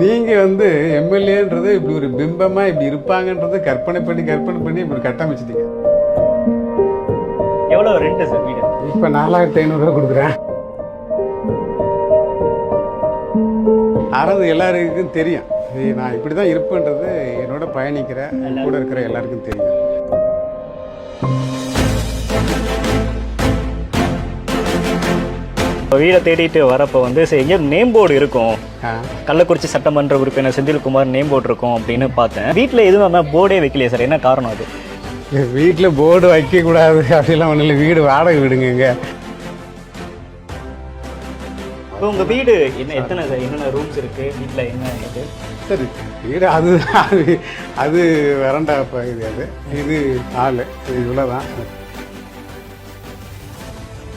நீங்க வந்து எம்எல்ஏன்றது இப்படி ஒரு பிம்பமா இப்படி இருப்பாங்கன்றது கற்பனை பண்ணி கற்பனை பண்ணி இப்படி கட்டமைச்சிட்டீங்க. எவ்வளோ ரெண்ட் சார் வீடு? இப்ப நாலாயிரத்தி ஐநூறுரூவா கொடுக்குறேன். அறது எல்லாருக்கும் தெரியும். நான் இப்படி தான் இருப்பேன்றது என்னோட பயணிக்கிற கூட இருக்கிற எல்லாருக்கும் தெரியும். வீடை தேடிட்டு வரப்போ வந்து சரி எங்கேயோ நேம் போர்டு இருக்கும். கள்ளக்குறிச்சி சட்டமன்ற உறுப்பினர் செந்தில்குமார் நேம் போர்டு இருக்கும் அப்படின்னு பார்த்தேன். வீட்டில் எதுவும் போர்டே வைக்கலையே சார் என்ன காரணம் அது? வீட்டில் போர்டு வைக்கக்கூடாது அப்படிலாம் ஒன்றும் இல்லை. வீடு வாடகை விடுங்க இங்க. இப்போ உங்கள் வீடு என்ன எத்தனை சார் என்னென்ன ரூம்ஸ் இருக்குது வீட்டில் என்ன இது? சரி வீடு அது அது அது வரண்டா பகுதி அது. இது ஆள் இது இவ்வளோதான்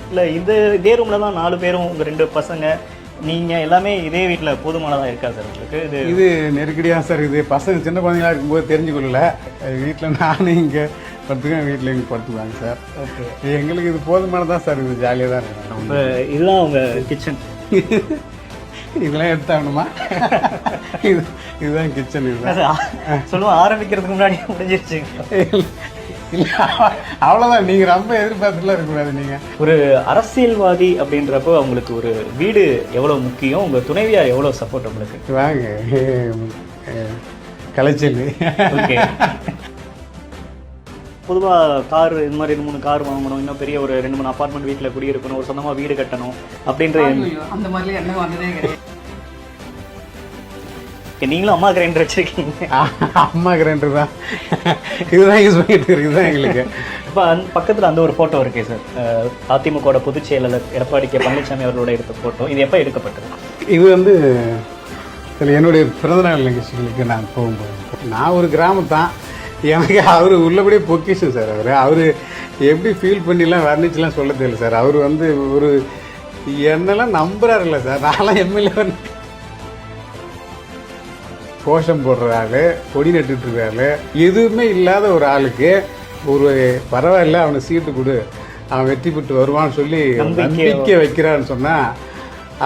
இல்லை இந்த இதே ரூமில் தான் நாலு பேரும் உங்கள் ரெண்டு பசங்க நீங்கள் எல்லாமே இதே வீட்டில் போதுமானதாக இருக்கா சார் உங்களுக்கு? இது இது நெருக்கடியாக சார் இது. பசங்க சின்ன குழந்தைங்களா இருக்கும்போது தெரிஞ்சுக்கொள்ளல. வீட்டில் நானும் இங்கே படுத்துக்கேன் வீட்டில் இங்கே படுத்துக்குவாங்க சார் ஓகே எங்களுக்கு இது போதுமானதான் சார் இது. ஜாலியாக தான் இருக்கும் இப்போ இதுதான் உங்கள் கிச்சன் இதெல்லாம் எடுத்தாகணுமா இது இதுதான் கிச்சன் இதுதான். சொல்லுவோம் ஆரம்பிக்கிறதுக்கு முன்னாடி முடிஞ்சிருச்சு. அவ்வளோதான் நீங்கள் ரொம்ப எதிர்பார்த்துலாம் இருக்கக்கூடாது நீங்கள் ஒரு அரசியல்வாதி அப்படின்றப்போ அவங்களுக்கு ஒரு வீடு எவ்வளோ முக்கியம் உங்கள் துணைவியார் எவ்வளோ சப்போர்ட் உங்களுக்கு? வாங்க. கலைச்சல். ஓகே. பொதுவாக கார் இந்த மாதிரி ரெண்டு மூணு கார் வாங்கணும் இன்னும் பெரிய ஒரு ரெண்டு மூணு அப்பார்ட்மெண்ட் வீட்டில் குடியிருக்கணும் ஒரு சொந்தமாக வீடு கட்டணும் அப்படின்ற அந்த மாதிரிலாம் என்ன வந்ததே கிடையாது. நீங்களும் அம்மா கிரைண்டர் வச்சிருக்கீங்க. அம்மா கிரைண்டர் தான். இதுதான் யூஸ் பண்ணிட்டு இருக்கு இதுதான் எங்களுக்கு. இப்போ அந்த பக்கத்தில் அந்த ஒரு ஃபோட்டோ இருக்கே சார் அதிமுகவோட பொதுச் செயலாளர் எடப்பாடி கே. பழனிசாமி அவர்களோட எடுத்த ஃபோட்டோ இது எப்போ எடுக்கப்பட்டது? இது வந்து சில என்னுடைய பிறந்தநாள் நிகழ்ச்சிகளுக்கு நான் போகும்போது. நான் ஒரு கிராமத்தான். எனக்கு அவர் உள்ளபடியே பொக்கிஷம் சார் அவர். அவர் எப்படி ஃபீல் பண்ணிலாம் வர்ணிச்சுலாம் சொல்ல தெரியல சார் அவர் வந்து ஒரு என்னெல்லாம் நம்புறாருல்ல சார் நான்லாம் எம்எல்ஏ கோஷம் போடுற ஆள் கொடி நட்டுட்டு இருக்கிற ஆள் எதுவுமே இல்லாத ஒரு ஆளுக்கு ஒரு பரவாயில்ல அவனுக்கு சீட்டு கொடு. அவன் வெற்றி பெற்று வருவான்னு சொல்லி நம்பிக்கை வைக்கிறான்னு சொன்னா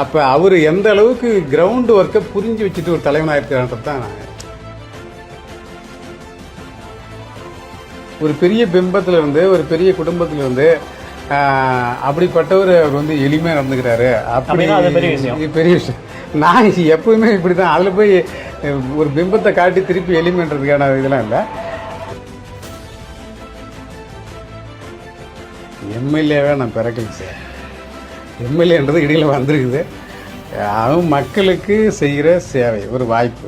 அப்ப அவர் எந்த அளவுக்கு கிரவுண்ட் ஒர்க்கை புரிஞ்சு வச்சுட்டு ஒரு தலைவனாக இருக்கிறான்றது தான் நான் ஒரு பெரிய பிம்பத்துல இருந்து ஒரு பெரிய குடும்பத்துல இருந்து அப்படிப்பட்டவர் அவர் வந்து எளிமையா நடந்துக்கிறாரு. அப்படி பெரிய விஷயம். நான் எப்பவுமே இப்படிதான். அதில் போய் ஒரு பிம்பத்தை காட்டி திருப்பி எளிமைன்றதுக்கான இதெல்லாம் இல்லை. எம்எல்ஏவே நான் பிறக்கல சார். எம்எல்ஏன்றது இடையில வந்திருக்குது. அவன் மக்களுக்கு செய்கிற சேவை ஒரு வாய்ப்பு.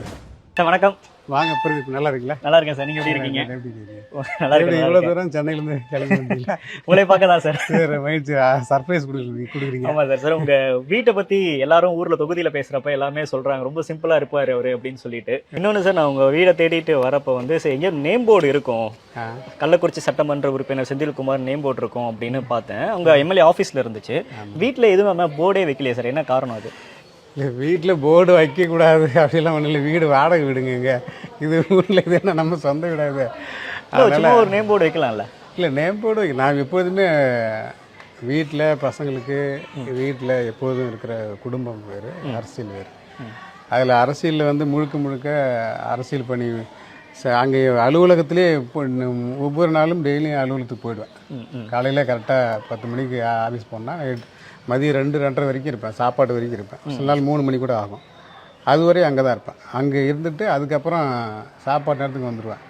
வணக்கம். வாங்க பிரதீப் நல்லா இருக்கீங்களா? நல்லா இருக்கேன் சார். நீங்கள் எப்படி இருக்கீங்க? எப்படி இருக்கீங்க? நல்லா எப்படி இருக்கேன். இவ்வளோ தூரம் சென்னையிலேருந்து கிளம்பி வந்தீங்களா? உங்களை பார்க்க தான் சார் சரி மகிழ்ச்சி சர்ப்ரைஸ் கொடுக்குறீங்க கொடுக்குறீங்க. ஆமா சார் சார் உங்க வீட்டை பத்தி எல்லாரும் ஊர்ல தொகுதியில பேசுறப்ப எல்லாமே சொல்றாங்க. ரொம்ப சிம்பிளா இருப்பாரு அவரு அப்படின்னு சொல்லிட்டு. இன்னொன்னு சார் நான் உங்க வீடை தேடிட்டு வரப்ப வந்து சரி எங்கேயோ நேம் போர்டு இருக்கும். கள்ளக்குறிச்சி சட்டமன்ற உறுப்பினர் செந்தில்குமார் நேம் போர்டு இருக்கும் அப்படின்னு பார்த்தேன். உங்க எம்எல்ஏ ஆபீஸ்ல இருந்துச்சு. வீட்ல எதுவும் போர்டே வைக்கலையே சார். என்ன காரணம் அது? இல்லை வீட்டில் போர்டு வைக்கக்கூடாது அப்படிலாம் ஒன்றும் இல்லை. வீடு வாடகை விடுங்க இங்கே. இது ஊரில் இது என்ன நம்ம சொந்த வீடாது. சும்மா ஒரு நேம் போர்டு வைக்கலாம்ல. இல்லை நேம் போர்டு வைக்க- நான் எப்போதுமே வீட்டில் பசங்களுக்கு வீட்டில் எப்போதும் இருக்கிற குடும்பம் வேறு அரசியல் வேறு. அதில் அரசியலில் வந்து முழுக்க முழுக்க அரசியல் பணி ச- அங்கே அலுவலகத்திலே இப்போ ஒவ்வொரு நாளும் டெய்லியும் அலுவலகத்துக்கு போயிடுவேன். காலையில் கரெக்டாக பத்து மணிக்கு ஆஃபீஸ் போனால் மதியம் ரெண்டு ரெண்டரை வரைக்கும் இருப்பேன். சாப்பாடு வரைக்கும் இருப்பேன். சில நாள் மூணு மணி கூட ஆகும். அதுவரை அங்கே தான் இருப்பேன். அங்கே இருந்துட்டு அதுக்கப்புறம் சாப்பாடு நேரத்துக்கு வந்துடுவேன்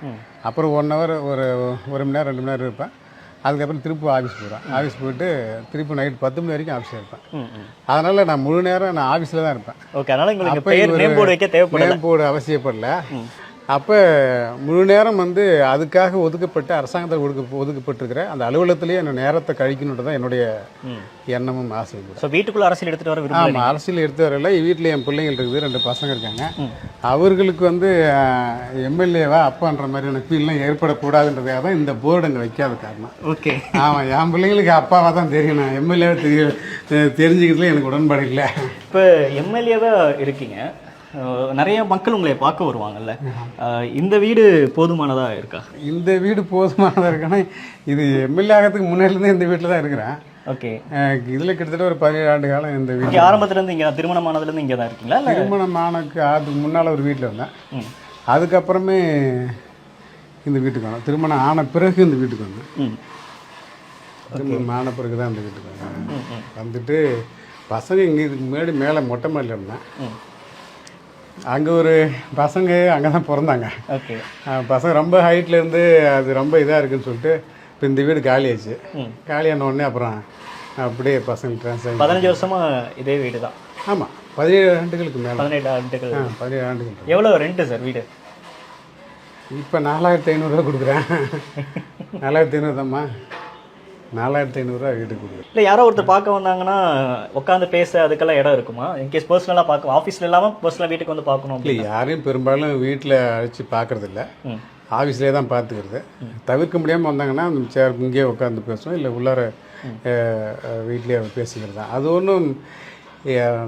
அப்புறம் ஒன் ஹவர் ஒரு ஒரு மணி நேரம் ரெண்டு மணி நேரம் இருப்பேன். அதுக்கப்புறம் திருப்பி ஆஃபீஸ் போயிடுவேன் ஆஃபீஸ் போயிட்டு திருப்பி நைட் பத்து மணி வரைக்கும் ஆஃபீஸில் இருப்பேன். அதனால் நான் முழு நேரம் நான் ஆஃபீஸில் தான் இருப்பேன். ஓகே அதனால உங்களுக்கு பேர் நேம் போர்டு வைக்க தேவைப்படல. நேம் போர்டு அவசியப்படல. அப்போ முழு நேரம் வந்து அதுக்காக ஒதுக்கப்பட்டு அரசாங்கத்தில் ஒதுக்க ஒதுக்கப்பட்டிருக்கிற அந்த அலுவலகத்திலேயே அந்த நேரத்தை கழிக்கணுன்றது தான் என்னுடைய எண்ணமும் ஆசையும். கூட ஸோ வீட்டுக்குள்ள அரசியல் எடுத்துட்டு வர ஆமாம் அரசியல் எடுத்து வரல. வீட்டில் என் பிள்ளைங்கள் இருக்குது ரெண்டு பசங்க இருக்காங்க. அவர்களுக்கு வந்து எம்எல்ஏவா அப்பான்ற மாதிரியான ஃபீல்லாம் ஏற்படக்கூடாதுன்றதுக்காக தான் இந்த போர்டு அங்கே வைக்காத காரணம். ஓகே. ஆமாம் என் பிள்ளைங்களுக்கு அப்பாவாக தான் தெரியும். நான் எம்எல்ஏவை தெரிய தெரிஞ்சுக்கிறதுல எனக்கு உடன்பாடு இல்லை. இப்போ எம்எல்ஏவா இருக்கீங்க. நிறைய மக்கள் உங்களை பார்க்க வருவாங்கல்ல. இந்த வீடு போதுமானதா இருக்கா? இந்த வீடு போதுமானதாக இருக்குன்னா இது எம்எல்ஏ ஆகிறதுக்கு முன்னாடிலேருந்தே இந்த வீட்டில் தான் இருக்கிறேன். ஓகே. இதில் கிட்டத்தட்ட ஒரு பதினேழு ஆண்டு காலம் இந்த இங்கே ஆரம்பத்துலேருந்து இங்கே திருமணமானதுலேருந்து இங்கே தான் இருக்கீங்களா திருமணம் ஆனதுக்கு அதுக்கு முன்னால் ஒரு வீட்டில் இருந்தேன். அதுக்கப்புறமே இந்த வீட்டுக்கு வந்தேன். திருமணம் ஆன பிறகு இந்த வீட்டுக்கு வந்தேன். திருமணம் ஆன பிறகு தான் இந்த வீட்டுக்கு வந்தேன். வந்துட்டு பசங்க இங்கே இதுக்கு முன்னாடி மேலே மொட்டை மாடியில் இருந்தேன். அங்கே ஒரு பசங்க அங்கே தான் பிறந்தாங்க ஓகே பசங்க ரொம்ப ஹைட்ல இருந்து அது ரொம்ப இதாக இருக்குன்னு சொல்லிட்டு இப்போ இந்த வீடு காலியாச்சு. காலியான உடனே அப்புறம் அப்படியே பசங்க ட்ரான்ஸ்ஃபர் பதினஞ்சு வருஷமா இதே வீடு தான் ஆமாம் பதினேழு ஆண்டுகளுக்கு மேலே. பதினெட்டு ஆண்டுகள். பதினேழு ஆண்டுகள். எவ்வளோ ரெண்ட்டு சார் வீடு? இப்போ நாலாயிரத்தி ஐநூறுரூவா கொடுக்குறேன். நாலாயிரத்தி ஐநூறுதாம்மா நாலாயிரத்தி ஐநூறுரூவா வீட்டுக்கு கொடுக்குறேன். இல்லை யாரோ ஒருத்தர் பார்க்க வந்தாங்கன்னா உட்காந்து பேச அதுக்கெல்லாம் இடம் இருக்குமா? இன்கேஸ் பர்சனலாக பார்க்க ஆஃபீஸில் இல்லாமல் பர்சனலாக வீட்டுக்கு வந்து பார்க்கணும் இல்லை யாரையும் பெரும்பாலும் வீட்டில் அழைச்சி பார்க்கறதில்ல. ஆஃபீஸ்லேயே தான் பார்த்துக்கிறது. தவிர்க்க முடியாமல் வந்தாங்கன்னா சேர் இங்கேயே உட்காந்து பேசுவோம் இல்லை உள்ளார வீட்லேயே பேசிக்கிறது தான். அது ஒன்றும்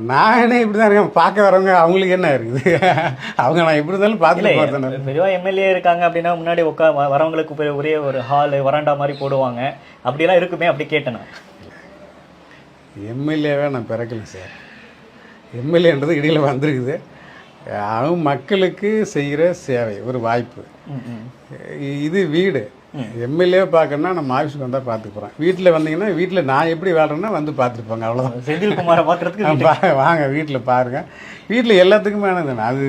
நானே இப்படி தான் இருக்கேன்? பார்க்க வரவங்க அவங்களுக்கு என்ன இருக்குது? அவங்க நான் எப்படி இருந்தாலும் பார்த்தேன் பொதுவாக எம்எல்ஏ இருக்காங்க அப்படின்னா முன்னாடி உட்கா வரவங்களுக்கு ஒரே ஒரு ஹால் வராண்டா மாதிரி போடுவாங்க. அப்படியெல்லாம் இருக்குமே அப்படி கேட்டேன். எம்எல்ஏவே நான் பிறக்கல சார். எம்எல்ஏன்றது இடையில வந்திருக்குது. அவங்க மக்களுக்கு செய்கிற சேவை ஒரு வாய்ப்பு. இது வீடு. எம்எல்ஏ பார்க்கணுன்னா நம்ம ஆஃபீஸுக்கு வந்தால் பார்த்துக்க போகிறேன் வீட்டில் வந்தீங்கன்னா வீட்டில் நான் எப்படி வாழ்றேன்னா வந்து பார்த்துட்டு போங்க அவ்வளோதான் செந்தில்குமாரை பார்க்கறதுக்கு வாங்க வீட்டில் பாருங்க. வீட்டில் எல்லாத்துக்குமே அது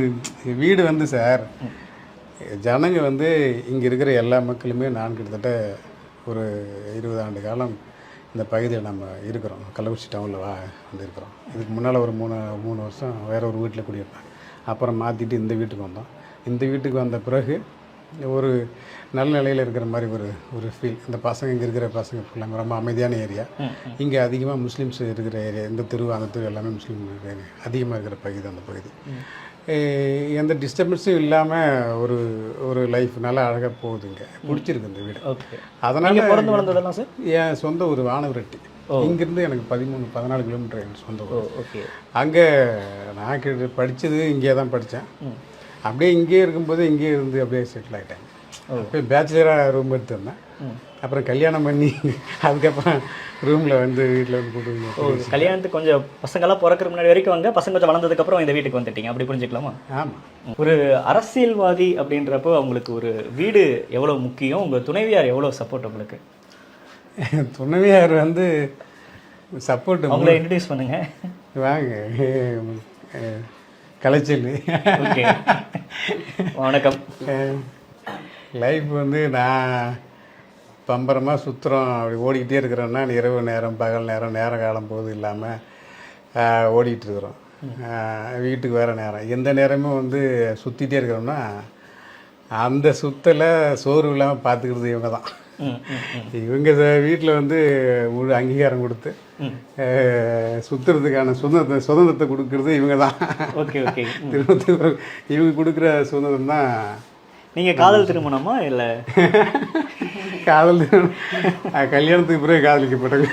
வீடு வந்து சார் ஜனங்க வந்து இங்கே இருக்கிற எல்லா மக்களுமே நான் கிட்டத்தட்ட ஒரு இருபது ஆண்டு காலம் இந்த பகுதியில் நம்ம இருக்கிறோம். கள்ளக்குறிச்சி டவுனில் வா வந்து இருக்கிறோம். இதுக்கு முன்னால் ஒரு மூணு மூணு வருஷம் வேற ஒரு வீட்டில் குடியிருந்தேன். அப்புறம் மாற்றிட்டு இந்த வீட்டுக்கு வந்தோம். இந்த வீட்டுக்கு வந்த பிறகு ஒரு நல்ல நிலையில் இருக்கிற மாதிரி ஒரு ஒரு ஃபீல் இந்த பசங்க இங்கே இருக்கிற பசங்க ஃபுல்லாக ரொம்ப அமைதியான ஏரியா இங்கே அதிகமாக முஸ்லீம்ஸ் இருக்கிற ஏரியா இந்த தெரு அந்த தெரு எல்லாமே முஸ்லீம் ஏரியா அதிகமாக இருக்கிற பகுதி அந்த பகுதி. எந்த டிஸ்டர்பன்ஸும் இல்லாமல் ஒரு ஒரு லைஃப் நல்லா அழகாக போகுது இங்கே. பிடிச்சிருக்கு இந்த வீடு. ஓகே. அதனால பிறந்து வளர்ந்ததெல்லாம் சார்? என் சொந்த ஒரு வானவரட்டி. இங்கேருந்து எனக்கு பதிமூணு பதினாலு கிலோமீட்டர் என் சொந்த ஊர். ஓகே. அங்கே நான் கிட்ட படித்தது இங்கே தான் படித்தேன் அப்படியே இங்கேயே இருக்கும்போது இங்கேயே இருந்து அப்படியே செட்டில் ஆகிட்டேன் அப்போ பேச்சுலராக ரூம் எடுத்திருந்தேன். அப்புறம் கல்யாணம் பண்ணி அதுக்கப்புறம் ரூமில் வந்து வீட்டில் வந்து ஓ கூட்டு கல்யாணத்துக்கு கொஞ்சம் பசங்கெல்லாம் பிறக்கிற முன்னாடி வரைக்கும் வாங்க பசங்க கொஞ்சம் வளர்ந்ததுக்கப்புறம் இந்த வீட்டுக்கு வந்துட்டீங்க. அப்படி புரிஞ்சுக்கலாமா? ஆமாம் ஒரு அரசியல்வாதி அப்படின்றப்போ அவங்களுக்கு ஒரு வீடு எவ்வளோ முக்கியம்? உங்கள் துணைவியார் எவ்வளோ சப்போர்ட் உங்களுக்கு? துணைவியார் வந்து சப்போர்ட் அவங்கள இன்ட்ரடியூஸ் பண்ணுங்க. வாங்க. கலைச்சல் வணக்கம். லைஃப் வந்து நான் பம்பரமாக சுற்றுறோம் அப்படி ஓடிக்கிட்டே இருக்கிறோன்னா இரவு நேரம் பகல் நேரம் நேர காலம் போது இல்லாமல் ஓடிக்கிட்டு இருக்கிறோம். வீட்டுக்கு வேறு நேரம். எந்த நேரமும் வந்து சுற்றிட்டே இருக்கிறோம்னா அந்த சுத்தலை சோறு இல்லாமல் பார்த்துக்கிறது இவங்க தான். இவங்க வீட்டில் வந்து முழு அங்கீகாரம் கொடுத்து அஹ், சுத்துறதுக்கான சுதந்திரத்தை சுதந்திரத்தை கொடுக்கறது இவங்க தான். Okay okay. இவங்க கொடுக்குற சுதந்திரம் தான் நீங்கள் காதல் திருமணமா இல்லை? காதல் திருமணம். கல்யாணத்துக்கு பிறகு காதலிக்கப்பட்டது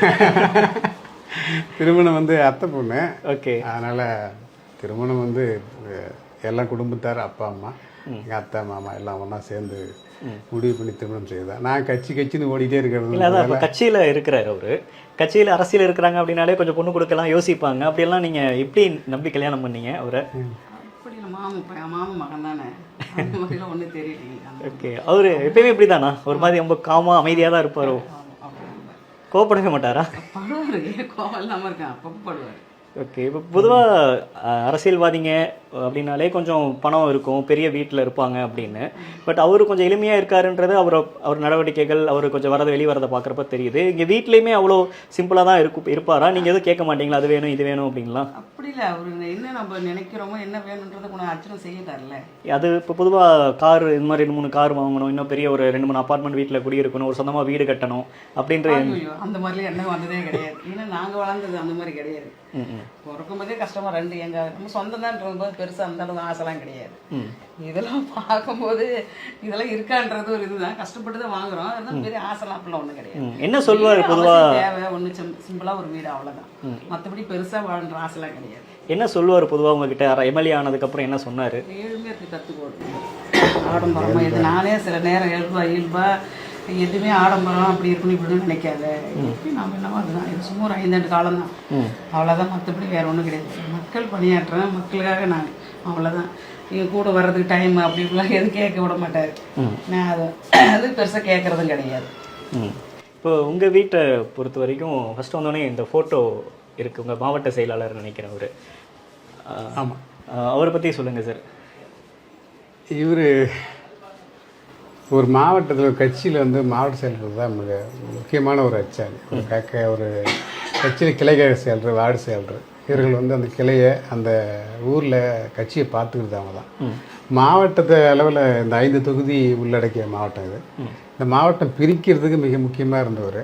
திருமணம் வந்து அத்தை பொண்ணு. ஓகே. அதனால் திருமணம் வந்து எல்லாம் குடும்பத்தார் அப்பா அம்மா. எங்கள் அத்தை மாமா எல்லாம் ஒன்றா சேர்ந்து முடிவு பண்ணி திருமணம் செய்தேன் நான் கட்சி கட்சின்னு ஓடிட்டே இருக்கிறது. இல்லை அதான் கட்சியில் இருக்கிறார் அவரு. கட்சியில் அரசியல் இருக்கிறாங்க அப்படின்னாலே கொஞ்சம் பொண்ணு கொடுக்கலாம் யோசிப்பாங்க. அப்படியெல்லாம் நீங்கள் எப்படி நம்பி கல்யாணம் பண்ணீங்க அவரை? மாமன் மாமன் மகன் தானே அந்த மாதிரிலாம் ஒன்றும் தெரியலைங்க அந்த ஓகே அவரு எப்பயுமே இப்படி தானா ஒரு மாதிரி ரொம்ப காமா அமைதியாக தான் இருப்பாரோ. கோவப்படவே மாட்டாரா? படுவார் கோவம் இல்லாமல் இருக்கேன் அப்பப்போ படுவார். ஓகே. இப்போ பொதுவாக அரசியல்வாதிங்க அப்படின்னாலே கொஞ்சம் பணம் இருக்கும் பெரிய வீட்டில் இருப்பாங்க அப்படின்னு. பட் அவர் கொஞ்சம் எளிமையாக இருக்காருன்றது அவர் அவர் நடவடிக்கைகள் அவர் கொஞ்சம் வரதை வெளியே வரதை பார்க்குறப்ப தெரியுது. இங்கே வீட்லேயுமே அவ்வளோ சிம்பிளாக தான் இருக்கும் இருப்பாரா? நீங்கள் எதுவும் கேட்க மாட்டீங்களா? அது வேணும் இது வேணும் அப்படின்லாம்? அப்படி இல்லை. அவர் என்ன நம்ம நினைக்கிறோமோ என்ன வேணுன்றதை கொஞ்சம் அர்ச்சனை செய்யட்டார்ல அது இப்போ பொதுவாக கார் இந்த மாதிரி ரெண்டு மூணு கார் வாங்கணும். இன்னும் பெரிய ஒரு ரெண்டு மூணு அப்பார்ட்மெண்ட் வீட்டில் குடியிருக்கணும். ஒரு சொந்தமாக வீடு கட்டணும். அப்படின்ற அந்த மாதிரிலாம் என்ன வந்ததே கிடையாது. ஏன்னா நாங்கள் வளர்ந்தது அந்த மாதிரி கிடையாது. பிறக்கும் போதே கஷ்டமா ரெண்டு எங்க நம்ம சொந்தம் தான் போது பெருசாக அந்த அளவு ஆசைலாம் கிடையாது. இதெல்லாம் பார்க்கும்போது இதெல்லாம் இருக்கான்றது ஒரு இதுதான். கஷ்டப்பட்டு தான் வாங்குறோம். அதெல்லாம் பெரிய ஆசைலாம் அப்படிலாம் ஒன்றும் கிடையாது. என்ன பொதுவாக அவசியம் தேவை ஒன்று சிம்பிளாக ஒரு வீடு அவ்வளோதான் மற்றபடி பெருசா வாழ்ன்ற ஆசைலாம் கிடையாது. என்ன சொல்லுவார் பொதுவாக உங்ககிட்ட? எம்எல்ஏ ஆனதுக்கப்புறம் என்ன சொன்னார்? ஏழுமே இருக்கு கற்றுக்கோடு ஆடம்பரமா இது நானே சில நேரம் இயல்பா எதுவுமே ஆடம்பரம் அப்படி இருக்கணும் இப்படின்னு நினைக்காத. எப்படி நாம் என்னமோ அதுதான். இது சும்மா ஒரு ஐந்தாண்டு காலம் தான் அவ்வளோதான் மற்றபடி வேற ஒன்றும் கிடையாது. மக்கள் பணியாற்றுறேன் மக்களுக்காக நான் அவ்வளோதான் என் கூட வர்றதுக்கு டைம் அப்படி இப்படிலாம் எதுவும் கேட்க விட மாட்டார். நான் அது அது பெருசாக கேட்குறதும் கிடையாது. இப்போ உங்கள் வீட்டை பொறுத்த வரைக்கும் ஃபர்ஸ்ட் வந்தோடனே இந்த ஃபோட்டோ இருக்கு. உங்கள் மாவட்ட செயலாளர் நினைக்கிறேன் அவர் ஆமாம் அவரை பற்றி சொல்லுங்கள் சார் இவர் ஒரு மாவட்டத்தில் கட்சியில் வந்து மாவட்ட செயலர் தான் மிக முக்கியமான ஒரு அச்சாணி. ஒரு கக்க ஒரு கட்சியில் கிளைக்கழக செயலர் வார்டு செயலர். இவர்கள் வந்து அந்த கிளையை அந்த ஊரில் கட்சியை பார்த்துக்கிறது அவங்க தான். மாவட்டத்தை அளவில் இந்த ஐந்து தொகுதி உள்ளடக்கிய மாவட்டம் இது. இந்த மாவட்டம் பிரிக்கிறதுக்கு மிக முக்கியமாக இருந்தவர்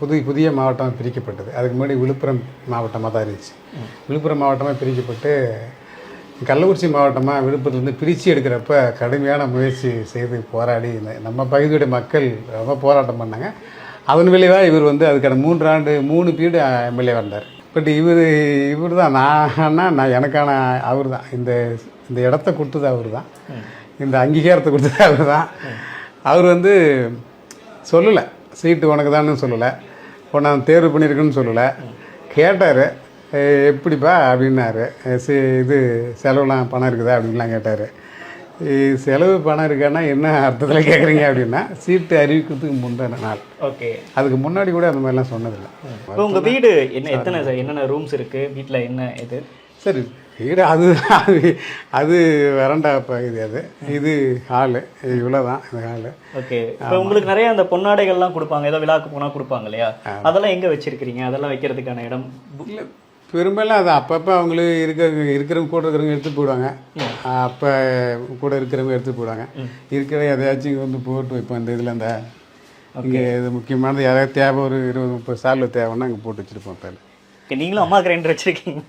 புதிய புதிய மாவட்டம் பிரிக்கப்பட்டது. அதுக்கு முன்னாடி விழுப்புரம் மாவட்டமாக தான் இருந்துச்சு. விழுப்புரம் மாவட்டமாக பிரிக்கப்பட்டு கள்ளக்குறிச்சி மாவட்டமாக விழுப்புரத்துலேருந்து பிரித்து எடுக்கிறப்ப கடுமையான முயற்சி செய்து போராடி நம்ம பகுதியுடைய மக்கள் ரொம்ப போராட்டம் பண்ணாங்க. அதன் விளைவாக இவர் வந்து அதுக்கான மூன்று ஆண்டு மூணு பீடு எம்எல்ஏ வந்தார் பட் இவர் இவர் தான் நான் நான் எனக்கான அவர் தான். இந்த இந்த இடத்த கொடுத்தது அவர் தான். இந்த அங்கீகாரத்தை கொடுத்தது அவர் தான். அவர் வந்து சொல்லலை. சீட்டு உனக்கு தான்னு சொல்லலை. நான் தேர்வு பண்ணியிருக்குன்னு சொல்லலை. கேட்டார். எப்படிப்பா அப்படின்னாரு. "அஹ் சி இது செலவுலாம் பணம் இருக்குதா அப்படின்லாம் கேட்டார். செலவு பணம் இருக்கான்னா என்ன அர்த்தத்தில் கேட்குறீங்க அப்படின்னா சீட்டு அறிவிக்கிறதுக்கு முந்தின நாள். ஓகே. அதுக்கு முன்னாடி கூட அந்த மாதிரிலாம் சொன்னதில்லை. இப்போ உங்கள் வீடு என்ன எத்தனை சார் என்னென்ன ரூம்ஸ் இருக்குது வீட்டில் என்ன இது? சரி வீடு அது அது அது வரண்டா பகுதி அது. இது ஹாலு இவ்வளோ தான் இந்த ஹாலு ஓகே. இப்போ உங்களுக்கு நிறைய அந்த பொன்னாடைகள்லாம் கொடுப்பாங்க ஏதோ விழாக்கு போனால் கொடுப்பாங்க இல்லையா? அதெல்லாம் எங்கே வச்சிருக்கிறீங்க? அதெல்லாம் வைக்கிறதுக்கான இடம்? பெரும்பாலும் அது அப்பப்போ அவங்களே இருக்க இருக்கிறவங்க கூட இருக்கிறவங்க எடுத்து போடுவாங்க அப்போ கூட இருக்கிறவங்க எடுத்து போடுவாங்க இருக்கிற எதையாச்சும் இங்கே வந்து போட்டு வைப்போம் இந்த இதில் அந்த இங்கே இது முக்கியமானது யாராவது தேவை ஒரு இருபது முப்பது சாலில் தேவைன்னா அங்கே போட்டு வச்சுருப்போம் ஓகே நீங்களும் அம்மா கிரைண்டர் வச்சிருக்கீங்க.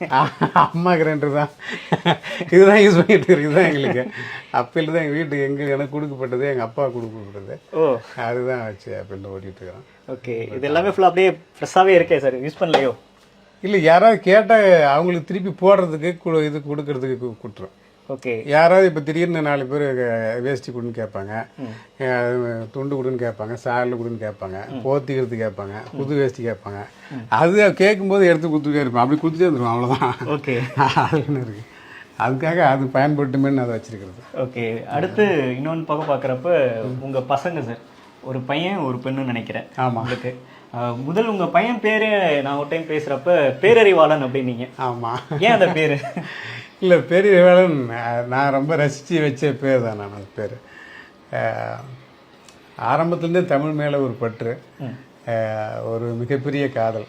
அம்மா கிரைண்டர் தான். இதுதான் யூஸ் பண்ணிட்டு இருக்கு இதுதான் எங்களுக்கு. அப்பையில் தான் எங்கள் வீட்டுக்கு எங்கள் எனக்கு கொடுக்கப்பட்டது எங்கள் அப்பா கொடுக்கப்பட்டது. ஓ. அதுதான் வச்சு அப்பையில் ஓட்டிகிட்டு இருக்கிறோம். ஓகே இது எல்லாமே ஃபுல்லாக அப்படியே ஃப்ரெஷ்ஷாகவே இருக்கே சார் யூஸ் பண்ணலையோ? இல்லை யாராவது கேட்டால் அவங்களுக்கு திருப்பி போடுறதுக்கு இது கொடுக்கறதுக்கு கொடுத்துரும் ஓகே. யாராவது இப்போ திடீர்னு நாலு பேர் வேஷ்டி கொடுன்னு கேட்பாங்க துண்டு கொடுன்னு கேட்பாங்க சால் கொடுன்னு கேட்பாங்க போத்திக்கிறது கேட்பாங்க புது வேஷ்டி கேட்பாங்க அது கேட்கும்போது எடுத்து கொடுத்துட்டே இருப்பேன் அப்படி கொடுத்துட்டே இருந்துருவோம் அவ்வளோதான் ஓகே. அதுன்னு இருக்கு. அதுக்காக அது பயன்பட்டுமேன்னு அதை வச்சிருக்கிறது. ஓகே. அடுத்து இன்னொன்று பக்கம் பார்க்குறப்ப உங்கள் பசங்க சார். ஒரு பையன் ஒரு பெண்ணுன்னு நினைக்கிறேன். ஆமாம் உங்களுக்கு. முதல் உங்கள் பையன் பேரே நான் ஒரு டைம் பேசுகிறப்ப பேரறிவாளன் அப்படின்னீங்க. ஆமாம் ஏன் அந்த பேர்? இல்லை அஹ், நான் ரொம்ப ரசித்து வச்ச பேர் தான் நான் அது பேர். ஆரம்பத்துலேருந்தே தமிழ் மேலே ஒரு பற்று. ஒரு மிகப்பெரிய காதல்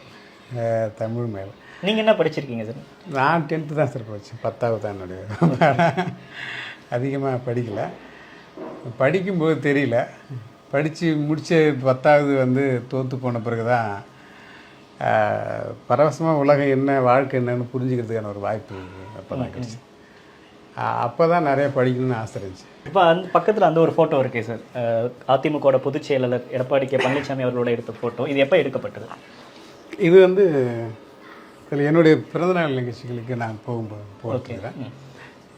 தமிழ் மேலே. நீங்கள் என்ன படிச்சிருக்கீங்க சார்? நான் டென்த்து தான் சார் படித்தேன் பத்தாவது தான் என்னுடைய அதிகமாக படிக்கலை. படிக்கும்போது தெரியல. படித்து முடிச்ச பத்தாவது வந்து தோற்று போன பிறகு தான் பரவசமாக உலகம் என்ன வாழ்க்கை என்னன்னு புரிஞ்சுக்கிறதுக்கான ஒரு வாய்ப்பு அப்போ தான் கிடச்சி. அப்போ தான் நிறைய படிக்கணும்னு ஆசை இருந்துச்சு. இப்போ அந்த பக்கத்தில் அந்த ஒரு ஃபோட்டோ இருக்கே சார் அதிமுகவோட பொதுச் செயலாளர் எடப்பாடி கே. பழனிசாமி அவர்களோட எடுத்த ஃபோட்டோ இது எப்போ எடுக்கப்பட்டது? இது வந்து இதில் என்னுடைய பிறந்தநாள் நிகழ்ச்சிகளுக்கு நான் போகும்போது போட்டுக்கிறேன்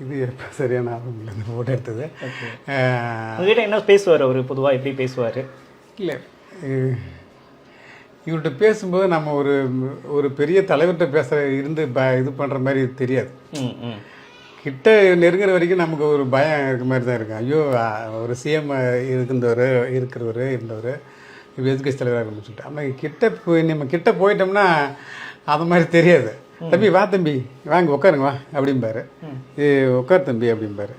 இது எப்போ சரியான ஆர்வம் இல்லை இந்த ஃபோட்டோ எடுத்தது. உங்ககிட்ட என்ன பேசுவார் அவர்? பொதுவாக எப்படி பேசுவார்? இல்லை இவர்கிட்ட பேசும்போது நம்ம ஒரு ஒரு பெரிய தலைவர்கிட்ட பேசுகிற இருந்து ப இது பண்ணுற மாதிரி தெரியாது. கிட்ட நெருங்குற வரைக்கும் நமக்கு ஒரு பயம் இருக்க மாதிரி தான் இருக்கும் ஐயோ ஒரு சிஎம் இருந்தவர் இருக்கிறவர் இருந்தவர் இப்போ எதுக்கட்சி தலைவராக சொல்லிட்டு. ஆனால் கிட்ட போய் நம்ம கிட்ட போயிட்டோம்னா அது மாதிரி தெரியாது. தம்பி வா தம்பி. வாங்க உட்காருங்க வா அப்படிம்பாரு. உட்கார் தம்பி அப்படிம்பாரு.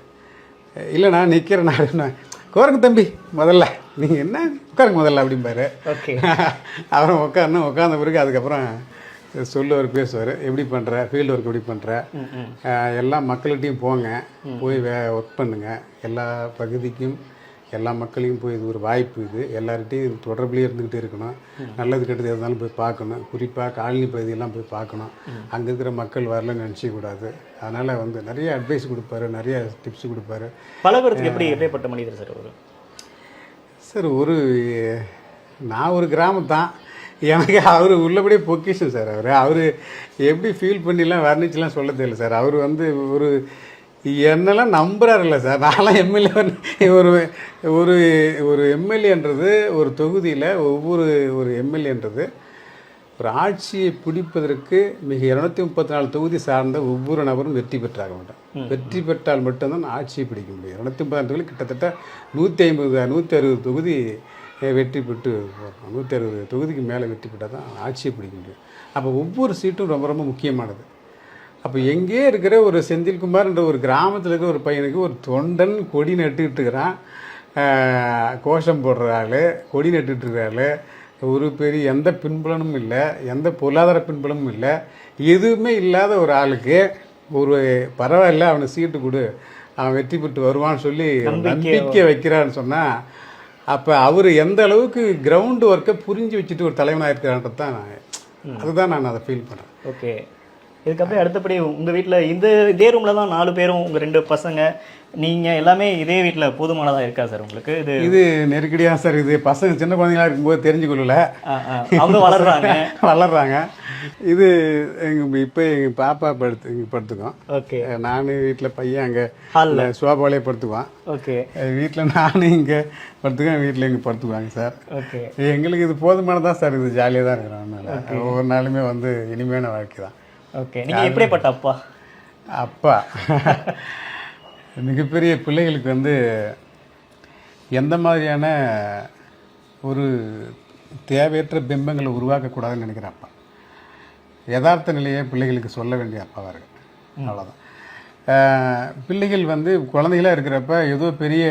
இல்லைண்ணா நிற்கிறேன் நான் கோருங்க தம்பி முதல்ல. நீங்கள் என்ன? உட்காருங்க முதல்ல அப்படிம்பாரு. ஓகே. அப்புறம் உட்காரணும் உட்கார்ந்த பிறகு அதுக்கப்புறம் சொல்லுவார் பேசுவார். எப்படி பண்ணுற ஃபீல்டு ஒர்க் எப்படி பண்ணுற எல்லா மக்கள்கிட்டையும் போங்க. போய் வே ஒர்க் பண்ணுங்க. எல்லா பகுதிக்கும் எல்லா மக்களையும் போய் இது ஒரு வாய்ப்பு இது. எல்லார்கிட்டையும் தொடர்புலேயே இருந்துக்கிட்டே இருக்கணும். நல்லது கெட்டது இருந்தாலும் போய் பார்க்கணும். குறிப்பாக காலனி பகுதியெல்லாம் போய் பார்க்கணும். அங்கே இருக்கிற மக்கள் வரலன்னு நினச்சிக்க கூடாது. அதனால் வந்து நிறைய அட்வைஸ் கொடுப்பாரு நிறைய டிப்ஸ் கொடுப்பாரு. பழகுறதுக்கு எப்படி எப்படிப்பட்ட மனிதர் சார் அவர்? சார் ஒரு நான் ஒரு கிராமம் தான் எனக்கு அவர் உள்ளபடியே பொக்கிஷன் சார் அவர். அவர் எப்படி ஃபீல் பண்ணிலாம் வர்ணிச்சுலாம் சொல்ல தெரியல சார். அவர் வந்து ஒரு என்னெல்லாம் நம்புறாரு இல்லை சார்? நான்லாம் எம்எல்ஏ ஒரு ஒரு ஒரு எம்எல்ஏன்றது ஒரு தொகுதியில் ஒவ்வொரு ஒரு எம்எல்ஏன்றது ஒரு ஆட்சியை பிடிப்பதற்கு மிக இருநூத்தி முப்பத்தி நாலு தொகுதி சார்ந்த ஒவ்வொரு நபரும் வெற்றி பெற்றாக வேண்டும். வெற்றி பெற்றால் மட்டும்தான் ஆட்சியை பிடிக்க முடியும். இருநூத்தி முப்பத்தி நாலு தொகுதி கிட்டத்தட்ட நூற்றி ஐம்பது நூற்றி அறுபது தொகுதி வெற்றி பெற்று நூற்றி அறுபது தொகுதிக்கு மேலே வெற்றி பெற்றால் தான் ஆட்சியை பிடிக்க முடியும். அப்போ ஒவ்வொரு சீட்டும் ரொம்ப ரொம்ப முக்கியமானது. அப்போ எங்கே இருக்கிற ஒரு செந்தில்குமார்ன்ற ஒரு கிராமத்தில் இருக்கிற ஒரு பையனுக்கு ஒரு தொண்டன் கொடி நட்டுக்கிட்டு இருக்கிறான். ஆஹ், கோஷம் போடுற ஆள் கொடி நட்டுக்கிட்டு இருக்கிற ஆள் ஒரு பெரிய எந்த பின்புலனும் இல்லை எந்த பொருளாதார பின்புலமும் இல்லை. எதுவுமே இல்லாத ஒரு ஆளுக்கு ஒரு பரவாயில்ல அவனுக்கு சீட்டு கொடு. அவன் வெற்றி பெற்று வருவான்னு சொல்லி நம்பிக்கை வைக்கிறான்னு சொன்னால் அப்போ அவர் எந்த அளவுக்கு கிரவுண்ட் ஒர்க்கை புரிஞ்சு வச்சுட்டு ஒரு தலைவனாக இருக்கிறான்றது தான் நான் அதுதான் நான் அதை ஃபீல் பண்ணுறேன் ஓகே. இதுக்கப்புறம் அடுத்தபடி உங்கள் வீட்டில் இந்த இதே ரூமில் தான் நாலு பேரும் உங்கள் ரெண்டு பசங்க நீங்கள் எல்லாமே இதே வீட்டில் போதுமானதாக இருக்கா சார் உங்களுக்கு? இது இது நெருக்கடியாக சார் இது. பசங்க சின்ன குழந்தைங்களா இருக்கும்போது தெரிஞ்சு கொள்ளல ஆ, ஆ, அவங்க வளர்றாங்க. வளர்றாங்க. இது எங்கள் இப்போ எங்கள் பாப்பா படுத்து இங்கே படுத்துக்கோம் ஓகே. நான் வீட்டில் பையன் அங்கே ஹாலில். சோபாலே படுத்துக்குவான். ஓகே. வீட்டில் நானும் இங்கே படுத்துக்குவேன் வீட்டில் இங்கே படுத்துக்குவாங்க சார். ஓகே. எங்களுக்கு இது போதுமானதான் சார் இது ஜாலியாக தான் இருக்கிறோம் ஒவ்வொரு நாளுமே வந்து இனிமையான வாழ்க்கை தான். ஓகே. நீங்கள் எப்படிப்பட்ட அப்பா? அப்பா. மிகப்பெரிய பிள்ளைகளுக்கு வந்து எந்த மாதிரியான ஒரு தேவையற்ற பிம்பங்களை உருவாக்கக்கூடாதுன்னு நினைக்கிற அப்பா. யதார்த்த நிலையை பிள்ளைகளுக்கு சொல்ல வேண்டிய அப்பாவாக இருக்கு அவ்வளோதான் பிள்ளைகள் வந்து குழந்தைகளா இருக்கிறப்ப ஏதோ பெரிய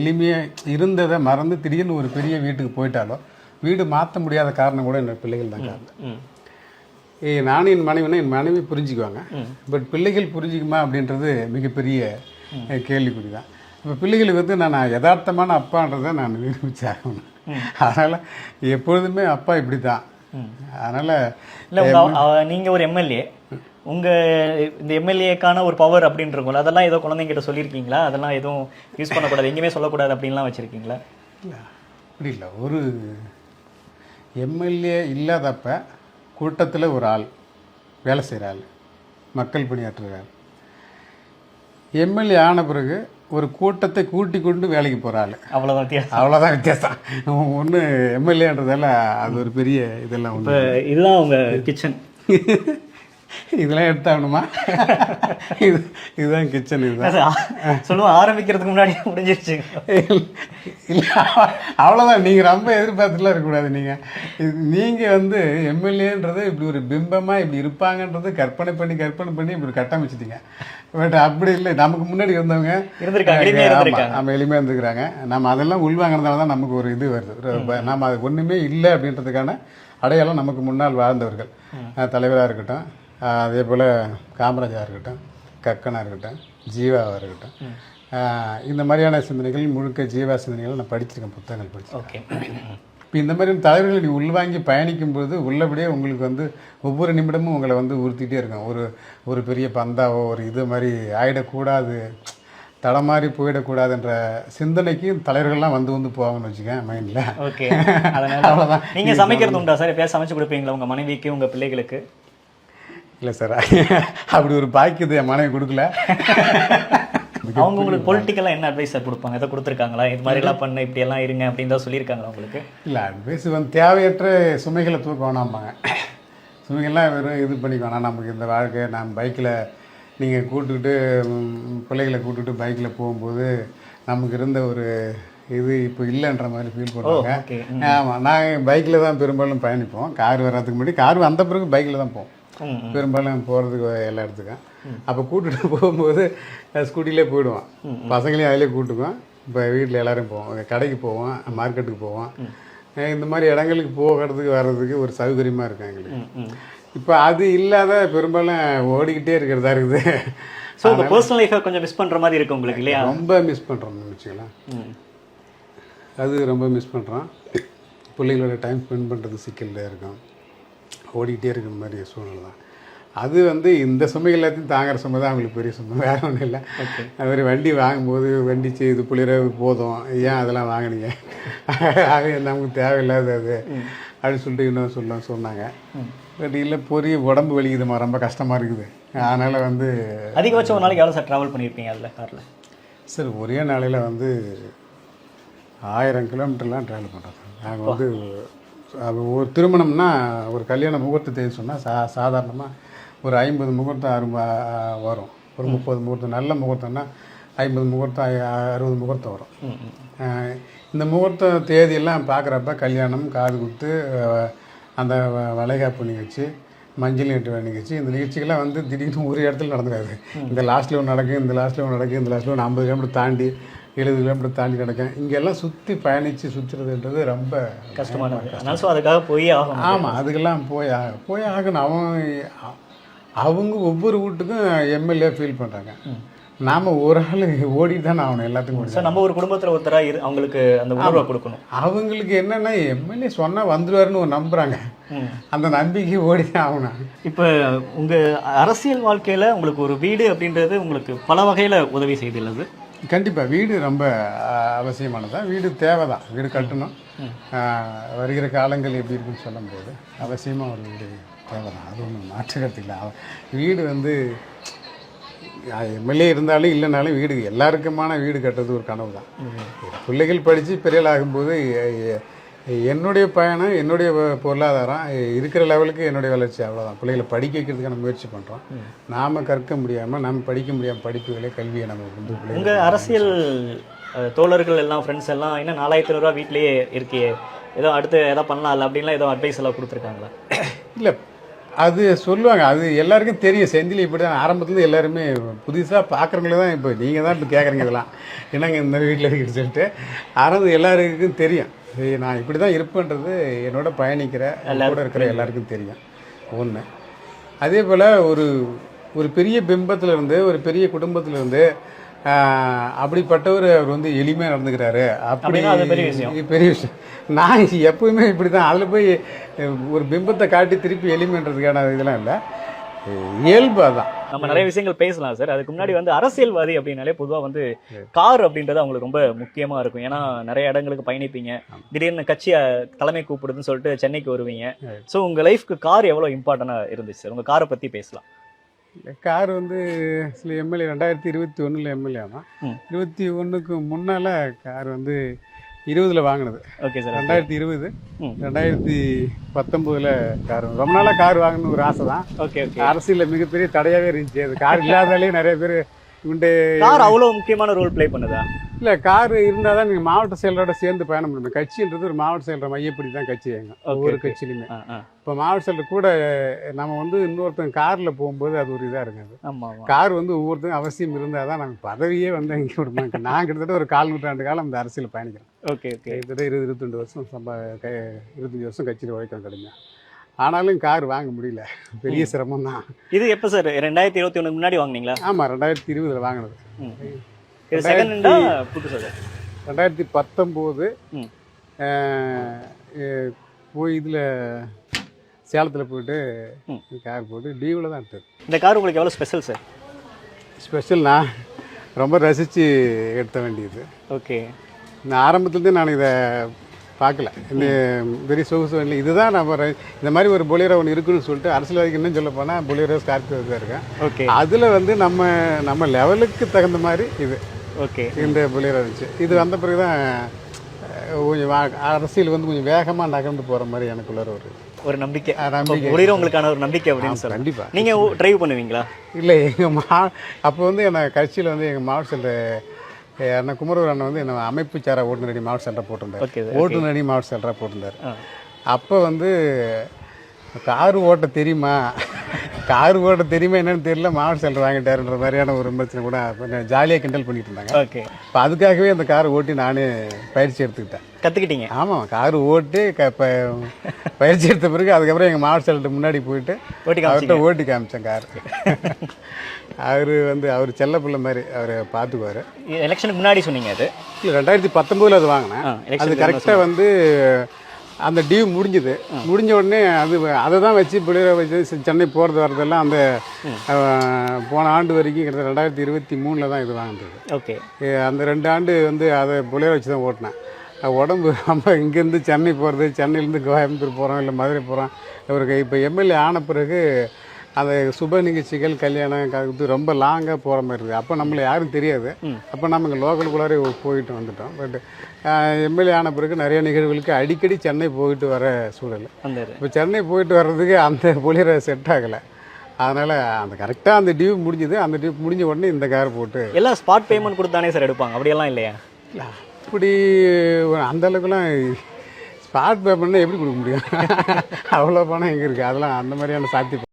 எளிமையாக இருந்ததை மறந்து திடீர்னு ஒரு பெரிய வீட்டுக்கு போயிட்டாலோ வீடு மாற்ற முடியாத காரணம் கூட என்னோட பிள்ளைகள் தான் காரணம். நானும் என் மனைவினா என் மனைவி புரிஞ்சுக்குவாங்க. பட் பிள்ளைகள் புரிஞ்சுக்குமா அப்படின்றது மிகப்பெரிய கேள்விக்குறி தான் இப்போ பிள்ளைகளுக்கு வந்து நான் யதார்த்தமான அப்பான்றதை நான் நிரூபிச்சாகணும். அதனால் எப்பொழுதுமே அப்பா இப்படி தான் அதனால் இல்லை நீங்கள் ஒரு எம்எல்ஏ. உங்கள் இந்த எம்எல்ஏக்கான ஒரு பவர் அப்படின்னு இருக்கும்ல அதெல்லாம் ஏதோ குழந்தைங்கிட்ட சொல்லியிருக்கீங்களா? அதெல்லாம் எதுவும் யூஸ் பண்ணக்கூடாது எங்கேயுமே சொல்லக்கூடாது அப்படின்லாம் வச்சுருக்கீங்களா? இல்லை அப்படி இல்லை. ஒரு எம்எல்ஏ இல்லாதப்ப கூட்டத்தில் ஒரு ஆள் வேலை செய்கிற ஆள் மக்கள் பணியாற்றுற ஆள் எம்எல்ஏ ஆன பிறகு ஒரு கூட்டத்தை கூட்டி கொண்டு வேலைக்கு போகிற ஆள் அவ்வளோதான் வித்தியாசம். அவ்வளோதான் வித்தியாசம். ஒன்று எம்எல்ஏன்றதால அது ஒரு பெரிய இதெல்லாம் இதுதான் உங்கள் கிச்சன் இதெல்லாம் எடுத்தாகணுமா? இது இதுதான் கிச்சன் இதுதான். சொல்லுவோம் ஆரம்பிக்கிறதுக்கு முன்னாடி முடிஞ்சிருச்சு இல்லை அவ்வளோதான் நீங்கள் ரொம்ப எதிர்பார்த்துலாம் இருக்கக்கூடாது நீங்கள் நீங்கள் வந்து எம்எல்ஏன்றது இப்படி ஒரு பிம்பமாக இப்படி இருப்பாங்கன்றது கற்பனை பண்ணி கற்பனை பண்ணி இப்படி கட்டமைச்சிட்டீங்க. பட் அப்படி இல்லை. நமக்கு முன்னாடி இருந்தவங்க இருந்திருக்காங்க, நம்ம எளிமையாக இருந்துக்கிறாங்க நம்ம அதெல்லாம் உள்வாங்கினதால தான் நமக்கு ஒரு இது வருது. நம்ம அது ஒன்றுமே இல்லை அப்படின்றதுக்கான அடையாளம் நமக்கு முன்னால் வாழ்ந்தவர்கள். தலைவராக இருக்கட்டும் அதே போல் காமராஜாக இருக்கட்டும் கக்கனாக இருக்கட்டும் ஜீவாவாக இருக்கட்டும். இந்த மாதிரியான சிந்தனைகள் முழுக்க ஜீவா சிந்தனைகள் நான் படிச்சிருக்கேன் புத்தகங்கள் படிச்சிருக்கேன். ஓகே. இப்போ இந்த மாதிரி தலைவர்களை நீ உள்வாங்கி பயணிக்கும் பொழுது உள்ளபடியே உங்களுக்கு வந்து ஒவ்வொரு நிமிடமும் உங்களை வந்து உறுத்திட்டே இருக்கும். ஒரு ஒரு பெரிய பந்தாவோ ஒரு இது மாதிரி ஆயிடக்கூடாது தடமாறி போயிடக்கூடாதுன்ற சிந்தனைக்கு தலைவர்கள்லாம் வந்து வந்து போவாங்கன்னு வச்சுக்கேன் மைண்டில். ஓகே. அதனால நீங்க சமைக்கிறது உண்டா சார்? எப்பயாவது சமைச்சு கொடுப்பீங்களா உங்க மனைவிக்கு உங்க பிள்ளைகளுக்கு? இல்லை சார். அப்படி ஒரு பாக்கியத்தை என் மனைவி கொடுக்கல. அவங்க உங்களுக்கு பொலிட்டிக்கலா என்ன அட்வைஸ் சார் கொடுப்பாங்க? எதை கொடுத்துருக்காங்களா? இது மாதிரி எல்லாம் பண்ணு இப்படி எல்லாம் இருங்க அப்படின்னு தான் சொல்லியிருக்காங்களா உங்களுக்கு? இல்லை அட்வைஸ் வந்து தேவையற்ற சுமைகளை தூக்க வேணாம்பாங்க. சுமைகள்லாம் வெறும் இது பண்ணிக்க வேணாம். நமக்கு இந்த வாழ்க்கை நான் பைக்கில் நீங்கள் கூட்டுக்கிட்டு பிள்ளைகளை கூட்டுக்கிட்டு பைக்கில் போகும்போது நமக்கு இருந்த ஒரு இது இப்போ இல்லைன்ற மாதிரி ஃபீல் பண்ணுவாங்க. ஆமாம் நாங்கள் பைக்கில் தான் பெரும்பாலும் பயணிப்போம். கார் வர்றதுக்கு முன்னாடி கார் வந்த பிறகு பைக்கில் தான் போவோம். பெரும்பாலும் போகிறதுக்கு எல்லா இடத்துக்கும். அப்போ கூட்டிட்டு போகும்போது ஸ்கூட்டிலே போயிடுவோம் பசங்களையும் அதிலே கூட்டுக்குவோம் இப்போ வீட்டில் எல்லாரும் போவோம். கடைக்கு போவோம். மார்க்கெட்டுக்கு போவோம். இந்த மாதிரி இடங்களுக்கு போகிறதுக்கு வர்றதுக்கு ஒரு சௌகரியமாக இருக்கும் எங்களுக்கு. இப்போ அது இல்லாத பெரும்பாலும் ஓடிக்கிட்டே இருக்கிறதா இருக்குது. ஸோ உங்க பர்சனல் லைஃபை கொஞ்சம் மிஸ் பண்ற மாதிரி இருக்கு உங்களுக்கு இல்லையா? ரொம்ப மிஸ் பண்ணுறோம்னு வச்சுக்கலாம். அது ரொம்ப மிஸ் பண்ணுறோம் பிள்ளைகளோட டைம் ஸ்பெண்ட் பண்ணுறது சிக்கலில் இருக்கும். ஓடிக்கிட்டே இருக்கிற மாதிரி சூழ்நிலை தான். அது வந்து இந்த சுமை எல்லாத்தையும் தாங்குற சுமை தான் அவங்களுக்கு பெரிய சுமை. வேற ஒன்றும் இல்லை. அது மாதிரி வண்டி வாங்கும்போது வண்டி செய்து புளிர போதும். ஏன் அதெல்லாம் வாங்குனீங்க? அது நமக்கு தேவையில்லாத அது. அப்படின்னு சொல்லிட்டு இன்னும் சொல்ல சொன்னாங்க. பட் இல்லை பொரிய உடம்பு வலிக்குதுமா ரொம்ப கஷ்டமாக இருக்குது. அதனால் வந்து அதிகபட்சம் ஒரு நாளைக்கு எவ்வளோ சார் ட்ராவல் பண்ணியிருப்பீங்க அதில் காரில் சார் ஒரே நாளையில் வந்து ஆயிரம் கிலோமீட்டர்லாம் ட்ராவல் பண்ணுறோம் நாங்கள் வந்து ஒரு திருமணம்னா ஒரு கல்யாண முகூர்த்த தேதி சொன்னால் சா சாதாரணமாக ஒரு ஐம்பது முகூர்த்தம் அரும்பா வரும். ஒரு முப்பது முகூர்த்தம் நல்ல முகூர்த்தம்னா ஐம்பது முகூர்த்தம் அறுபது முகூர்த்தம் வரும். இந்த முகூர்த்த தேதியெல்லாம் பார்க்குறப்ப கல்யாணம் காது குத்து அந்த வ- வளைகாப்பு நிகழ்ச்சி மஞ்சள் நீட்டு நிகழ்ச்சி இந்த நிகழ்ச்சிகள்லாம் வந்து திடீர்னு ஒரு இடத்துல நடந்துடாது. இந்த லாஸ்ட்டில் ஒன்று நடக்கும் இந்த லாஸ்ட்டில் ஒன்று நடக்கும் இந்த லாஸ்ட்டில் ஒன்று ஐம்பது கிலோமீட்டர் தாண்டி எழுபது கிலோமீட்டர் தாண்டி நடக்கும் இங்கெல்லாம் சுற்றி பயணித்து சுற்றுறதுன்றது ரொம்ப கஷ்டமானது அதனால ஸோ அதுக்காக போய் ஆகணும். ஆமாம் அதுக்கெல்லாம் போய் ஆ- போய் ஆகணும். அவன் அவங்க ஒவ்வொரு வீட்டுக்கும் எம்எல்ஏ ஃபீல் பண்ணுறாங்க நாம் ஒரு ஆள் ஓடி தான் ஆகணும் எல்லாத்துக்கும் சார் நம்ம ஒரு குடும்பத்தில் ஒருத்தராக இரு அவங்களுக்கு அந்த உணர்வை கொடுக்கணும். அவங்களுக்கு என்னென்னா எம்எல்ஏ சொன்னால் வந்துடுவாருன்னு ஒரு நம்புகிறாங்க. அந்த நம்பிக்கை ஓடி தான் ஆகணும். இப்போ உங்கள் அரசியல் வாழ்க்கையில் உங்களுக்கு ஒரு வீடு அப்படின்றது உங்களுக்கு பல வகையில் உதவி செய்துள்ளது. கண்டிப்பாக வீடு ரொம்ப அவசியமானதான் வீடு தேவை தான் வீடு கட்டணும். வருகிற காலங்கள் எப்படி இருக்குன்னு சொல்ல முடியாது அவசியமாக ஒரு வீடு தேவை தான் அது ஒன்றும் மாற்று கருத்துக்கல அவ- வீடு வந்து எம்எல்ஏ இருந்தாலும் இல்லைனாலும் வீடு எல்லாருக்குமான வீடு கட்டுறது ஒரு கனவு தான் பிள்ளைகள் படித்து பெரியல் ஆகும்போது எ- எ- என்னுடைய பயணம் என்னுடைய பொருளாதாரம் இருக்கிற லெவலுக்கு என்னுடைய வளர்ச்சி அவ்வளோதான் பிள்ளைகளை படிக்க வைக்கிறதுக்கான முயற்சி பண்ணுறோம் நாம் கற்க முடியாமல் நம்ம படிக்க முடியாமல் படிப்புகளை கல்வியை நம்ம வந்து உங்கள் அரசியல் தோழர்கள் எல்லாம் ஃப்ரெண்ட்ஸ் எல்லாம் என்ன நாலாயிரத்தி ஐநூறுரூவா வீட்லேயே இருக்கியே ஏதோ அடுத்து எதாவது பண்ணலாம் அப்படின்லாம் ஏதோ அட்வைஸ் எல்லாம் கொடுத்துருக்காங்களா? இல்லை அது சொல்லுவாங்க. அது எல்லாருக்கும் தெரியும். செந்தில் இப்படி தான் ஆரம்பத்துலேருந்து எல்லாருமே புதுசாக பார்க்குறவங்களே தான் இப்போ. நீங்கள் தான் இப்போ கேட்குறீங்க இதெல்லாம். என்னங்க இந்த வீட்டில் இருக்குன்னு சொல்லிட்டு. ஆரம்பம் எல்லாருக்கும் தெரியும். ஏய், நான் இப்படி தான் இருப்பேன்றது என்னோட பயணிக்கிற கூட இருக்கிற எல்லாருக்கும் தெரியும். ஒன்று அதே போல் ஒரு ஒரு பெரிய பிம்பத்துல இருந்து ஒரு பெரிய குடும்பத்துல இருந்து ஆஹ், அப்படிப்பட்டவர் அவர் வந்து எளிமையாக நடந்துக்கிறாரு. அப்படி பெரிய விஷயம். இது பெரிய விஷயம். நான் எப்பவுமே இப்படி தான் அதில் போய் ஒரு பிம்பத்தை காட்டி திருப்பி எளிமைன்றதுக்கான இதெல்லாம் இல்லை. இயல்பு அதான். நம்ம நிறைய விஷயங்கள் பேசலாம் சார் அதுக்கு முன்னாடி வந்து அரசியல்வாதி அப்படின்னாலே பொதுவாக வந்து கார் அப்படின்றது அவங்களுக்கு ரொம்ப முக்கியமாக இருக்கும். ஏன்னா நிறைய இடங்களுக்கு பயணிப்பீங்க. திடீர்னு கட்சியை தலைமை கூப்பிடுதுன்னு சொல்லிட்டு சென்னைக்கு வருவீங்க. ஸோ உங்கள் லைஃப்க்கு கார் எவ்வளோ இம்பார்ட்டண்டாக இருந்துச்சு சார் உங்கள் காரை பற்றி பேசலாம். கார் வந்து சில எம்எல்ஏ ரெண்டாயிரத்தி இருபத்தி ஒன்றில் எம்எல்ஏ ஆமாம். இருபத்தி ஒன்றுக்கு முன்னால் கார் வந்து இருபதில் வாங்கினது. ஓகே சார் ரெண்டாயிரத்தி இருபது. ரெண்டாயிரத்தி பத்தொம்போதில் கார் ரொம்ப நாளாக கார் வாங்கணும்னு ஒரு ஆசை தான் ஓகே ஓகே அரசியலில் மிகப்பெரிய தடையாகவே இருந்துச்சு. அது கார் இல்லாதாலே நிறைய பேர் இவன்ட்டு கார் அவ்வளோ முக்கியமான ரோல் ப்ளே பண்ணுதா? இல்லை கார் இருந்தால் தான் நீங்கள் மாவட்ட செயலரோட சேர்ந்து பயணம் பண்ணணும் கட்சின்றது ஒரு மாவட்ட செயலர் மையப்படி தான் கட்சி எங்க ஒவ்வொரு கட்சியிலுமே. இப்போ மாவட்ட செயலர் கூட நம்ம வந்து இன்னொருத்தன் காரில் போகும்போது அது ஒரு இதாக இருக்காது. கார் வந்து ஒவ்வொருத்தரும் அவசியம் இருந்தால் தான் நாங்கள் பதவியே வந்து இங்கே விடுமாங்க நான் கிட்டத்தட்ட ஒரு கால் நூற்றாண்டு காலம் இந்த அரசியல் பயணிக்கிறேன். ஓகே ஓகே கிட்டத்தட்ட இருபது இருபத்தெண்டு வருஷம் சம்பா இருபத்தஞ்சி வருஷம் கட்சியில் உழைக்கிறேன் கடுமையாக ஆனாலும் கார் வாங்க முடியல. பெரிய சிரமம் தான் இது எப்போ சார் ரெண்டாயிரத்தி இருபத்தி ஒன்றுக்கு முன்னாடி வாங்குனீங்களா? ஆமாம் ரெண்டாயிரத்தி இருபதில் வாங்கினது. ம். இது செகண்ட் ஹேண்டா புதுசா சார் ரெண்டாயிரத்தி பத்தொம்போது போய் இதில் சேலத்தில் போயிட்டு. கார் போட்டு டியூவில் தான் எடுத்தது. இந்த கார் உங்களுக்கு எவ்வளோ ஸ்பெஷல் சார் ஸ்பெஷல் நான் ரொம்ப ரசித்து எடுத்த வேண்டியது. ஓகே நான் ஆரம்பத்துலேருந்தே நான் இதை பார்க்கல. இந்த பெரிய சொகுசு இல்லை. இதுதான் நம்ம இந்த மாதிரி ஒரு பொலியரோ ஒன்று இருக்குன்னு சொல்லிட்டு அரசியல்வாதிக்கு இன்னும் சொல்ல போனால் பொலியரோ ஸ்கார்பியோ தான் இருக்கேன் ஓகே. அதில் வந்து நம்ம நம்ம லெவலுக்கு தகுந்த மாதிரி இது. ஓகே. இந்த பொலியரோ இருந்துச்சு. இது வந்த பிறகு தான் கொஞ்சம் அரசியல் வந்து கொஞ்சம் வேகமாக நகர்ந்து போகிற மாதிரி எனக்குள்ள ஒரு ஒரு நம்பிக்கை. உங்களுக்கான ஒரு நம்பிக்கை அப்படின்னு சொல்லலாம் கண்டிப்பாக நீங்க டிரைவ் பண்ணுவீங்களா? இல்லை எங்கள் மா அப்போ வந்து என்ன கட்சியில் வந்து எங்கள் மாவட்ட செல்ற அண்ணன் குமரூர் அண்ணன் வந்து என்ன அமைப்பு சாரா ஓட்டுநரடி மாவட்ட செல்டராக போட்டிருந்தார். ஓகே ஓட்டுநரடி மாவட்ட செல்டராக போட்டிருந்தார். அப்போ வந்து கார் ஓட்ட தெரியுமா? கார் ஓட்ட தெரியுமா என்னன்னு தெரியல மாவட்ட செல்டர் வாங்கிட்டாருன்ற மாதிரியான ஒரு விமர்சனம் கூட கொஞ்சம் ஜாலியாக கிண்டல் பண்ணிட்டு இருந்தாங்க. ஓகே. இப்போ அதுக்காகவே அந்த கார் ஓட்டி நானே பயிற்சி எடுத்துக்கிட்டேன். கத்துக்கிட்டீங்க? ஆமாம் கார் ஓட்டி க பயிற்சி எடுத்த பிறகு அதுக்கப்புறம் எங்கள் மாவட்ட முன்னாடி போயிட்டு ஓட்டி அவர்கிட்ட ஓட்டி காமிச்சேன் கார். அவர் வந்து அவர் செல்ல பிள்ளை மாதிரி அவர் பார்த்துக்குவார். எலெக்ஷனுக்கு முன்னாடி சொன்னீங்க அது? இல்லை ரெண்டாயிரத்தி பத்தொம்போதில் அது வாங்கினேன். அது கரெக்டாக வந்து அந்த டியூ முடிஞ்சுது. முடிஞ்ச உடனே அது அதை தான் வச்சு பிள்ளைய வச்சு சென்னை போகிறது வரதெல்லாம் அந்த போன ஆண்டு வரைக்கும் கிட்டத்தட்ட ரெண்டாயிரத்தி இருபத்தி மூணில் தான் இது வாங்கினது. ஓகே. அந்த ரெண்டு ஆண்டு வந்து அதை புலைய வச்சு தான் ஓட்டினேன். உடம்பு நம்ம இங்கேருந்து சென்னை போகிறது சென்னையிலேருந்து கோயம்புத்தூர் போகிறோம் இல்லை மதுரை போகிறோம் இவருக்கு இப்போ எம்எல்ஏ ஆன பிறகு அந்த சுப நிகழ்ச்சிகள் கல்யாணம் காது ரொம்ப லாங்காக போகிற மாதிரி இருக்குது. அப்போ நம்மளை யாரும் தெரியாது. அப்போ நம்ம இங்கே லோக்கலுக்குள்ளாரே போயிட்டு வந்துட்டோம். பட் எம்எல்ஏ ஆன பிறகு நிறைய நிகழ்வுகளுக்கு அடிக்கடி சென்னை போயிட்டு வர சூழல். இப்போ சென்னை போயிட்டு வர்றதுக்கு அந்த பொலியரை செட் ஆகலை. அதனால் அந்த கரெக்டாக அந்த டியூ முடிஞ்சுது. அந்த டியூ முடிஞ்ச உடனே இந்த கார் போட்டு எல்லாம் ஸ்பாட் பேமெண்ட் கொடுத்தானே சார் எடுப்பாங்க. அப்படியெல்லாம் இல்லையா? இல்ல, அப்படி அந்தளவுக்குலாம் அந்த அளவுக்குலாம் ஸ்பாட் எப்படி கொடுக்க முடியும்? அவ்வளோ பணம் எங்கே இருக்குது அதெல்லாம் அந்த மாதிரியான சாத்தியம்